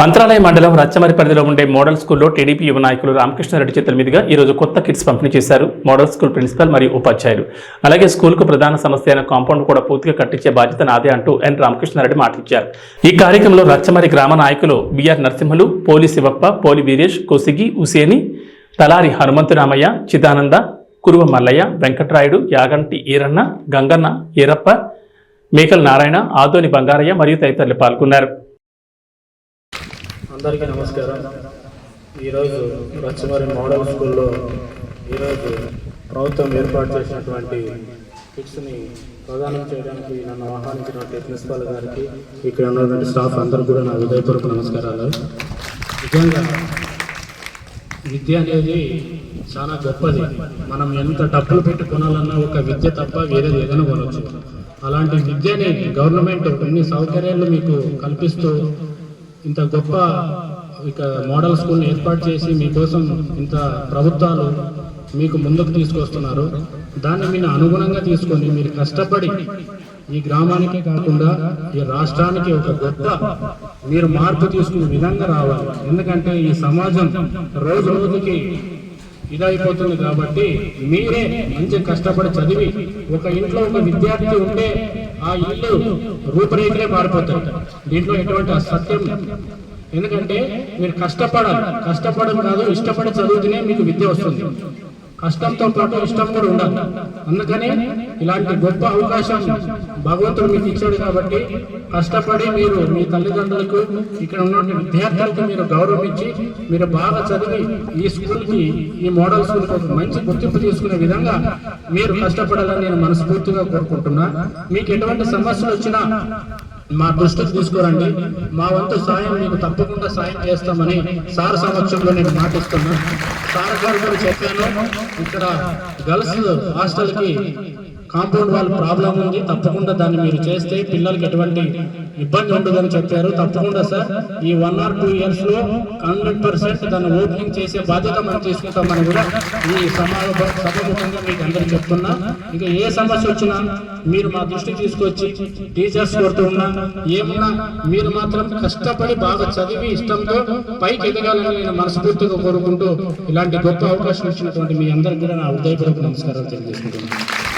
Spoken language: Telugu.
మంత్రాలయ మండలం రచ్చమరి పరిధిలో ఉండే మోడల్ స్కూల్లో టీడీపీ యువ నాయకులు రామకృష్ణారెడ్డి చేతుల మీదుగా ఈ రోజు కొత్త కిట్స్ పంపిణీ చేశారు. మోడల్ స్కూల్ ప్రిన్సిపల్ మరియు ఉపాధ్యాయులు. అలాగే స్కూల్కు ప్రధాన సమస్య అయిన కాంపౌండ్ కూడా పూర్తిగా కట్టించే బాధ్యత నాదే అంటూ ఎన్ రామకృష్ణారెడ్డి మాటిచ్చారు. ఈ కార్యక్రమంలో రచ్చమరి గ్రామ నాయకులు బిఆర్ నరసింహులు పోలి శివప్ప పోలి వీరేష్ కొసిగి ఉసేని తలారి హనుమంతురామయ్య చిదానంద కురువ మల్లయ్య వెంకట్రాయుడు యాగంటి ఈరన్న గంగన్న ఈరప్ప మేకల నారాయణ ఆదోని బంగారయ్య మరియు తదితరులు పాల్గొన్నారు. అందరికీ నమస్కారం. ఈరోజు రచ్చమరి మోడల్ స్కూల్లో ఈరోజు ప్రభుత్వం ఏర్పాటు చేసినటువంటి కిట్స్ని ప్రదానం చేయడానికి నన్ను ఆహ్వానించినటువంటి ప్రిన్సిపాల్ గారికి ఇక్కడ ఉన్నటువంటి స్టాఫ్ అందరికీ కూడా నా హృదయపూర్వక నమస్కారాలు. నిజంగా విద్య అనేది చాలా గొప్పది. మనం ఎంత డబ్బులు పెట్టి కొనాలన్నా ఒక విద్య తప్ప వేరే ఏదైనా కొనవచ్చు అలాంటి విద్యని గవర్నమెంట్ ఎన్ని సౌకర్యాలు మీకు కల్పిస్తూ ఇంత గొప్ప ఇక మోడల్ స్కూల్ని ఏర్పాటు చేసి మీకోసం ఇంత ప్రభుత్వాలు మీకు ముందుకు తీసుకొస్తున్నారు. దాన్ని మీరు అనుగుణంగా తీసుకొని మీరు కష్టపడి ఈ గ్రామానికే కాకుండా ఈ రాష్ట్రానికి ఒక గొప్ప మీరు మార్పు తీసుకునే విధంగా రావాలి. ఎందుకంటే ఈ సమాజం రోజు రోజుకి ఇదైపోతుంది కాబట్టి మీరే మంచి కష్టపడి చదివి ఒక ఇంట్లో ఒక విద్యార్థి ఉంటే ఆ ఇల్లు రూపురేఖలే మారిపోతాయి. దీంట్లో ఎటువంటి అసత్యం ఎందుకంటే మీరు కష్టపడాలి. కష్టపడడం కాదు ఇష్టపడి చదివితేనే మీకు విద్య వస్తుంది. కష్టంతో పాటు ఇష్టం కూడా ఉండాలి. అందుకని ఇలాంటి గొప్ప అవకాశం భగవంతుడు మీకు ఇచ్చాడు కాబట్టి కష్టపడి మీరు మీ తల్లిదండ్రులకు ఇక్కడ ఉన్నటువంటి విద్యార్థులకు మీరు గౌరవించి మీరు బాగా చదివి ఈ స్కూల్కి ఈ మోడల్ స్కూల్కి ఒక మంచి గుర్తింపు తీసుకునే విధంగా మీరు కష్టపడాలని నేను మనస్ఫూర్తిగా కోరుకుంటున్నా. మీకు ఎటువంటి సమస్యలు వచ్చినా మా దృష్టికి తీసుకురండి. మా వంతు సాయం మీకు తప్పకుండా సాయం చేస్తామని సార్ సమక్షంలో నేను మాటిస్తున్నా. సార్ గారు కూడా చెప్పాను. ఇక్కడ గర్ల్స్ హాస్టల్కి కాంపౌండ్ వాళ్ళ ప్రాబ్లం ఉంది. తప్పకుండా దాన్ని మీరు చేస్తే పిల్లలకి ఎటువంటి ఇబ్బంది ఉండదని చెప్పారు. తప్పకుండా సార్ ఈ వన్ ఆర్ టూ ఇయర్స్లో హండ్రెడ్ పర్సెంట్ దాన్ని ఓపెనింగ్ చేసే బాధ్యత మనం తీసుకుంటామని కూడా ఈ సమావేశ సభముఖంగా మీకు అందరికి చెప్తున్నా. ఇంకా ఏ సమస్య వచ్చినా మీరు మా దృష్టికి తీసుకొచ్చి టీచర్స్ కొడుతూ ఉన్నా ఏమున్నా మీరు మాత్రం కష్టపడి బాగా చదివి ఇష్టంతో పైకి ఎదగాలని నేను మనస్ఫూర్తిగా కోరుకుంటూ ఇలాంటి గొప్ప అవకాశం ఇచ్చినటువంటి మీ అందరికీ కూడా నా హృదయపూర్వక నమస్కారాలు తెలియజేసుకుంటున్నాను.